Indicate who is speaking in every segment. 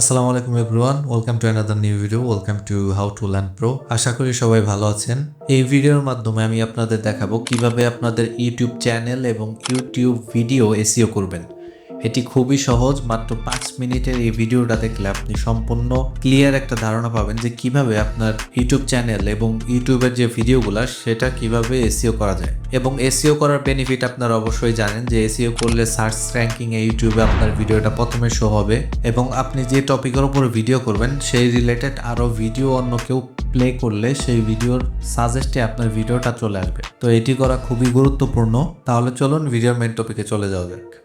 Speaker 1: আসসালামু আলাইকুম everyone, welcome to another new video welcome to how to learn pro. আশা করি সবাই ভালো আছেন। এই ভিডিওর মাধ্যমে আমি আপনাদের দেখাবো কীভাবে আপনাদের ইউটিউব চ্যানেল এবং ইউটিউব ভিডিও এসিও করবেন। এটি খুবই সহজ, মাত্র পাঁচ মিনিটের এই ভিডিওটা দেখলে আপনি সম্পূর্ণ ক্লিয়ার একটা ধারণা পাবেন যে কীভাবে আপনার ইউটিউব চ্যানেল এবং ইউটিউবের যে ভিডিওগুলো সেটা কীভাবে এসিও করা যায়। এবং এসিও করার বেনিফিট আপনারা অবশ্যই জানেন যে এসিও করলে সার্চ র্যাঙ্কিং এ ইউটিউবে আপনার ভিডিওটা প্রথমে শো হবে এবং আপনি যে টপিকের উপর ভিডিও করবেন, সেই রিলেটেড আরও ভিডিও অন্য কেউ প্লে করলে সেই ভিডিওর সাজেস্টে আপনার ভিডিওটা চলে আসবে। তো এটি করা খুবই গুরুত্বপূর্ণ। তাহলে চলুন ভিডিওর মেন টপিকে চলে যাওয়া যাক।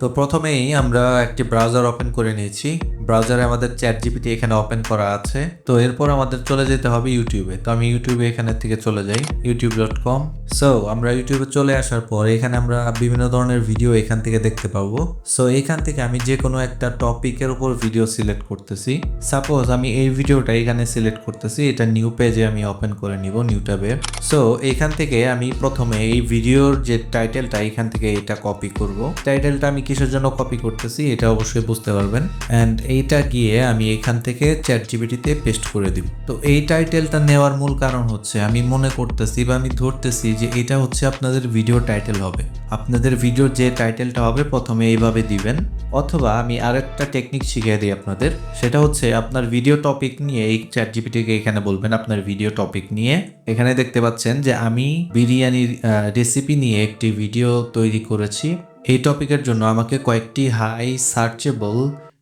Speaker 1: তো প্রথমেই আমরা একটি ব্রাউজার ওপেন করে নিয়েছি। ব্রাউজারে আমাদের চ্যাট জিপিটি এখানে ওপেন করা আছে। তো এরপর আমাদের চলে যেতে হবে ইউটিউবে তো আমি ইউটিউবে এখানে থেকে চলে যাই ইউটিউব ডট কম সো আমরা ইউটিউবে চলে আসার পর এখানে আমরা বিভিন্ন ধরনের ভিডিও এখান থেকে দেখতে পাবো। সো এখান থেকে আমি যে কোনো একটা টপিকের উপর ভিডিও সিলেক্ট করতেছি। সাপোজ আমি এই ভিডিওটা এখানে সিলেক্ট করতেছি, এটা নিউ পেজে আমি ওপেন করে নিব নিউ ট্যাবে সো এখান থেকে আমি প্রথমে এই ভিডিওর যে টাইটেলটা এখান থেকে এটা কপি করব। টাইটেলটা আমি কিসের জন্য কপি করতেছি, এটা অবশ্যই বুঝতে পারবেন। অ্যান্ড এইটা গিয়ে আমি এখান থেকে চ্যাট জিবিটিতে পেস্ট করে দিব। তো এই টাইটেলটা নেওয়ার মূল কারণ হচ্ছে, আমি মনে করতেছি বা আমি ধরতেছি যে এটা হচ্ছে আপনাদের ভিডিও টাইটেল হবে। আপনাদের ভিডিওর যে টাইটেলটা হবে, প্রথমে এইভাবে দিবেন। অথবা আমি আরেকটা টেকনিক শিখিয়ে দিই আপনাদের। সেটা হচ্ছে আপনার ভিডিও টপিক নিয়ে, এই চ্যাট জিপিটিকে এখানে বলবেন, আপনার ভিডিও টপিক নিয়ে। এখানে দেখতে পাচ্ছেন যে আমি বিরিয়ানির রেসিপি নিয়ে একটি ভিডিও তৈরি করেছি। এই টপিকের জন্য আমাকে কয়েকটি হাই সার্চেবল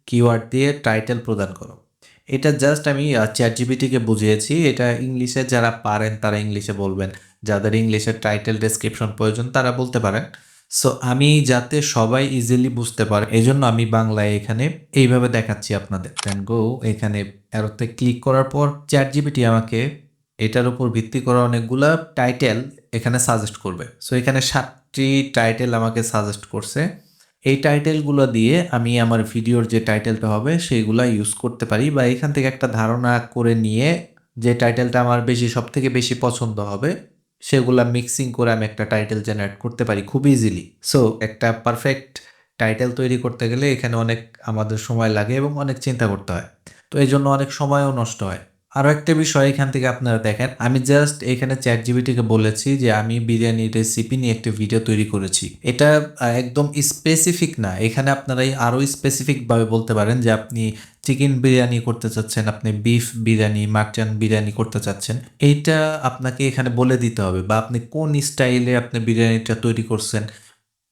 Speaker 1: কিওয়ার্ড দিয়ে টাইটেল প্রদান করো। এটা জাস্ট আমি চ্যাট জিবিটিকে বুঝিয়েছি। এটা ইংলিশে যারা পারেন, তারা ইংলিশে বলবেন। যাদের ইংলিশের টাইটেল ডেসক্রিপশন প্রয়োজন, তারা বলতে পারেন। সো, আমি যাতে সবাই ইজিলি বুঝতে পারে এই জন্য আমি বাংলায় এখানে এইভাবে দেখাচ্ছি আপনাদের। দেন গো এখানে অ্যারোতে ক্লিক করার পর চ্যাট জিবিটি আমাকে এটার উপর ভিত্তি করা অনেকগুলা টাইটেল এখানে সাজেস্ট করবে। সো এখানে সাতটি টাইটেল আমাকে সাজেস্ট করছে। এই টাইটেলগুলো দিয়ে আমি আমার ভিডিওর যে টাইটেলটা হবে, সেইগুলা ইউজ করতে পারি বা এখান থেকে একটা ধারণা করে নিয়ে যে টাইটেলটা আমার বেশি সব থেকে বেশি পছন্দ হবে, সেগুলা মিক্সিং করে আমি একটা টাইটেল জেনারেট করতে পারি খুব ইজিলি সো একটা পারফেক্ট টাইটেল তৈরি করতে গেলে এখানে অনেক আমাদের সময় লাগে এবং অনেক চিন্তা করতে হয়। তো এই জন্য অনেক সময়ও নষ্ট হয়। আরও একটা বিষয় এখান থেকে আপনারা দেখেন। আমি জাস্ট এখানে চ্যাট জিবিটিকে বলেছি যে আমি বিরিয়ানি রেসিপি নিয়ে একটা ভিডিও তৈরি করেছি। এটা একদম স্পেসিফিক না। এখানে আপনারা আরও স্পেসিফিকভাবে বলতে পারেন যে আপনি চিকেন বিরিয়ানি করতে চাচ্ছেন, আপনি বিফ বিরিয়ানি মাটন বিরিয়ানি করতে চাচ্ছেন। এইটা আপনাকে এখানে বলে দিতে হবে বা আপনি কোন স্টাইলে আপনি বিরিয়ানিটা তৈরি করছেন।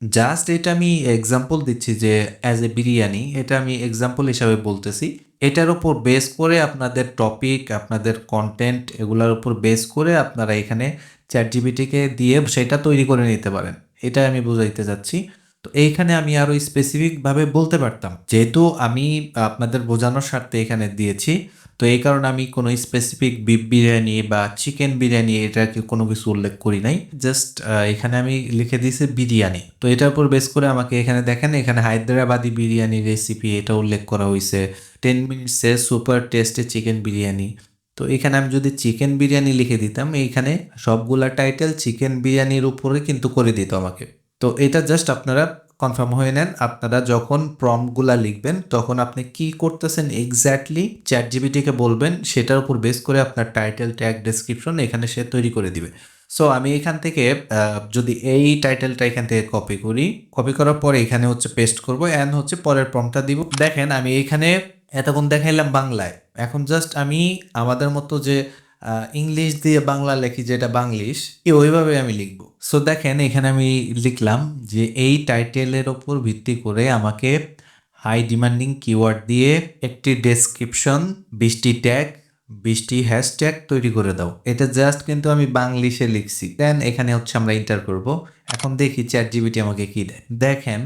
Speaker 1: জাস্ট এটা আমি এক্সাম্পল দিচ্ছি যে অ্যাজ এ বিরিয়ানি, এটা আমি এক্সাম্পল হিসাবে বলতেছি। এটার উপর বেস করে আপনাদের টপিক আপনাদের কন্টেন্ট এগুলোর উপর বেস করে আপনারা এখানে চ্যাট জিবিটিকে দিয়ে সেটা তৈরি করে নিতে পারেন। এটাই আমি বুঝাইতে চাচ্ছি। তো এইখানে আমি আরও স্পেসিফিকভাবে বলতে পারতাম। যেহেতু আমি আপনাদের বোঝানোর স্বার্থে এখানে দিয়েছি, তো এই কারণে আমি কোনো স্পেসিফিক বিফ বিরিয়ানি বা চিকেন বিরিয়ানি এটাকে কোনো কিছু উল্লেখ করি নাই। জাস্ট এখানে আমি লিখে দিয়েছি বিরিয়ানি। তো এটার উপর বেস করে আমাকে এখানে দেখেন, এখানে হায়দ্রাবাদি বিরিয়ানি রেসিপি এটা উল্লেখ করা হয়েছে। টেন মিনিটসে সুপার টেস্টে চিকেন বিরিয়ানি। তো এখানে আমি যদি চিকেন বিরিয়ানি লিখে দিতাম, এইখানে সবগুলা টাইটেল চিকেন বিরিয়ানির উপরে কিন্তু করে দিত আমাকে। তো এটা জাস্ট আপনারা কনফার্ম হয়ে নেন। আপনারা যখন প্রম্পটগুলা লিখবেন, তখন আপনি কি করতেছেন এক্স্যাক্টলি চ্যাট জিবিটিকে বলবেন, সেটার উপর বেস করে আপনার টাইটেল ট্যাগ ডেসক্রিপশন এখানে সে তৈরি করে দিবে। সো আমি এখান থেকে যদি এই টাইটেলটা এখান থেকে কপি করি কপি করার পরে এখানে হচ্ছে পেস্ট করব অ্যান্ড হচ্ছে পরের প্রম্পটটা দিব। দেখেন, আমি এখানে এতক্ষণ দেখাইলাম বাংলায়। এখন জাস্ট আমি আমাদের মতো যে ইংলিশ দিয়ে বাংলা লেখি যেটা বাংলিশ এ ওইভাবে আমি লিখব। সো দেখেন, এখানে আমি লিখলাম যে এই টাইটেলের ওপর ভিত্তি করে আমাকে হাই ডিমান্ডিং কিওয়ার্ড দিয়ে একটি ডেসক্রিপশন বিশটি ট্যাগ বিশটি হ্যাশট্যাগ তৈরি করে দাও। এটা জাস্ট কিন্তু আমি বাংলিশে লিখছি। দেন এখানে হচ্ছে আমরা ইন্টার করব। এখন দেখি চ্যাট জিবিটি আমাকে কি দেয়। দেখেন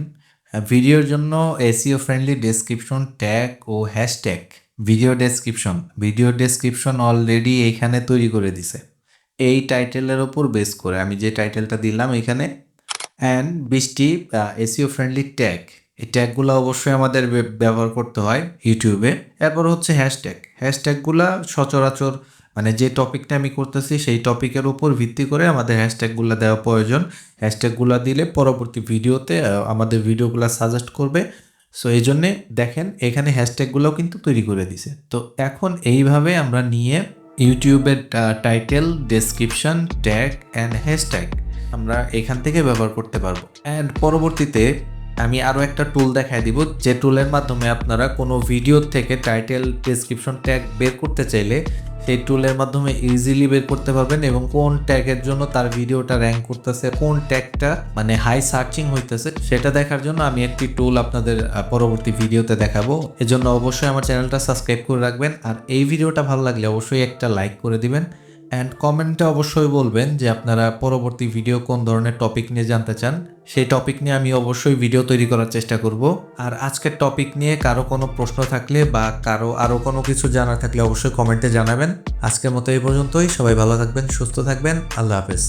Speaker 1: ভিডিওর জন্য এসিও ফ্রেন্ডলি ডেসক্রিপশন ট্যাগ ও hashtag video description video description already এইখানে তৈরি করে দিছে। এই টাইটেলের ওপর বেস করে। আমি যে টাইটেলটা দিলাম এখানে। অ্যান্ড বিশটি এসিও ফ্রেন্ডলি ট্যাগ এই ট্যাগগুলো অবশ্যই আমাদের ব্যবহার করতে হয় ইউটিউবে এরপর হচ্ছে হ্যাশট্যাগ হ্যাশট্যাগুলা সচরাচর মানে যে টপিকটা আমি করতেছি, সেই টপিকের উপর ভিত্তি করে আমাদের হ্যাশট্যাগুলো দেওয়া প্রয়োজন। হ্যাশট্যাগুলো দিলে পরবর্তী ভিডিওতে আমাদের ভিডিওগুলো সাজেস্ট করবে। সো এই জন্যে দেখেন, এখানে হ্যাশট্যাগুলোও কিন্তু তৈরি করে দিছে। তো এখন এইভাবে আমরা নিয়ে ইউটিউবের title description tag and hashtag আমরা এখান থেকে ব্যবহার করতে পারব। অ্যান্ড পরবর্তীতে আমি আরও একটা টুল দেখাই দিব, যে টুলের মাধ্যমে আপনারা কোনো ভিডিও থেকে টাইটেল ডেসক্রিপশন ট্যাগ বের করতে চাইলে সেই টুলের মাধ্যমে ইজিলি বের করতে পারবেন এবং কোন ট্যাগের জন্য তার ভিডিওটা র্যাঙ্ক করতেছে, কোন ট্যাগটা মানে হাই সার্চিং হইতেছে, সেটা দেখার জন্য আমি একটি টুল আপনাদের পরবর্তী ভিডিওতে দেখাবো। এজন্য অবশ্যই আমার চ্যানেলটা সাবস্ক্রাইব করে রাখবেন, আর এই ভিডিওটা ভালো লাগলে অবশ্যই একটা লাইক করে দিবেন। অ্যান্ড কমেন্টে অবশ্যই বলবেন যে আপনারা পরবর্তী ভিডিও কোন ধরনের টপিক নিয়ে জানতে চান। সেই টপিক নিয়ে আমি অবশ্যই ভিডিও তৈরি করার চেষ্টা করব। আর আজকের টপিক নিয়ে কারও কোনো প্রশ্ন থাকলে বা কারও আরও কোনো কিছু জানা থাকলে অবশ্যই কমেন্টে জানাবেন। আজকের মতো এই পর্যন্তই। সবাই ভালো থাকবেন, সুস্থ থাকবেন। আল্লাহ হাফেজ।